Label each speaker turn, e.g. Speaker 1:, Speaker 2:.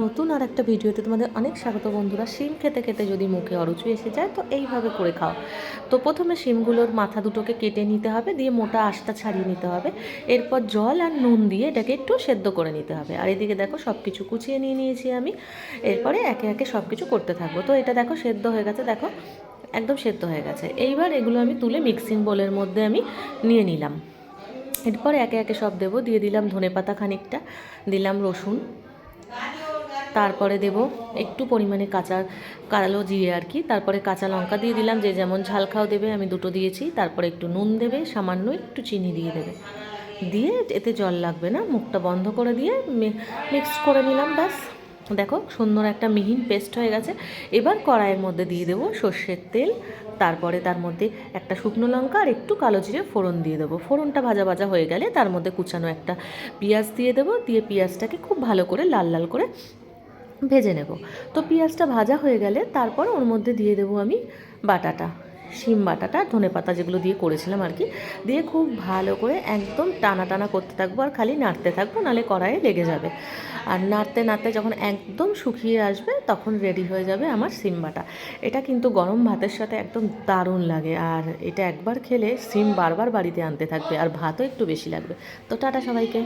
Speaker 1: নতুন আর একটা ভিডিওতে তোমাদের অনেক স্বাগত বন্ধুরা। শিম খেতে খেতে যদি মুখে অরুচি এসে যায়, তো এইভাবে করে খাও। তো প্রথমে শিমগুলোর মাথা দুটোকে কেটে নিতে হবে, দিয়ে মোটা আঁশটা ছাড়িয়ে নিতে হবে। এরপর জল আর নুন দিয়ে এটাকে একটু সেদ্ধ করে নিতে হবে। আর এদিকে দেখো সব কিছু কুচিয়ে নিয়ে নিয়েছি আমি। এরপরে একে একে সব কিছু করতে থাকব। তো এটা দেখো সেদ্ধ হয়ে গেছে, দেখো একদম সেদ্ধ হয়ে গেছে। এইবার এগুলো আমি তুলে মিক্সিং বোলের মধ্যে আমি নিয়ে নিলাম। এরপর একে একে সব দেবো। দিয়ে দিলাম ধনেপাতা খানিকটা, দিলাম রসুন। তারপরে দেব একটু পরিমাণে কাঁচা, কালো জিরে আর কি। তারপরে কাঁচা লঙ্কা দিয়ে দিলাম, যে যেমন ঝাল খাও দেবে, আমি দুটো দিয়েছি। তারপরে একটু নুন দেবে, সামান্য একটু চিনি দিয়ে দেবে। দিয়ে এতে জল লাগবে না, মুখটা বন্ধ করে দিয়ে মিক্স করে নিলাম, ব্যাস। দেখো সুন্দর একটা মিহিন পেস্ট হয়ে গেছে। এবার কড়াইয়ের মধ্যে দিয়ে দেবো সর্ষের তেল। তারপরে তার মধ্যে একটা শুকনো লঙ্কা আর একটু কালো জিরে ফোড়ন দিয়ে দেবো। ফোড়নটা ভাজা ভাজা হয়ে গেলে তার মধ্যে কুচানো একটা পেঁয়াজ দিয়ে দেবো। দিয়ে পেঁয়াজটাকে খুব ভালো করে লাল লাল করে ভেজে নেব। তো পেঁয়াজটা ভাজা হয়ে গেলে তারপর ওর মধ্যে দিয়ে দেবো আমি বাটাটা, শিম বাটাটা, ধনে পাতা যেগুলো দিয়ে করেছিলাম আর কি। দিয়ে খুব ভালো করে একদম টানা টানা করতে থাকব আর খালি নাড়তে থাকব নাহলে কড়াইয়ে লেগে যাবে। আর নাড়তে নাড়তে যখন একদম শুকিয়ে আসবে তখন রেডি হয়ে যাবে আমার সিম বাটা। এটা কিন্তু গরম ভাতের সাথে একদম দারুণ লাগে আর এটা একবার খেলে সিম বারবার বাড়িতে আনতে থাকবে আর ভাতও একটু বেশি লাগবে। তো টাটা সবাইকে।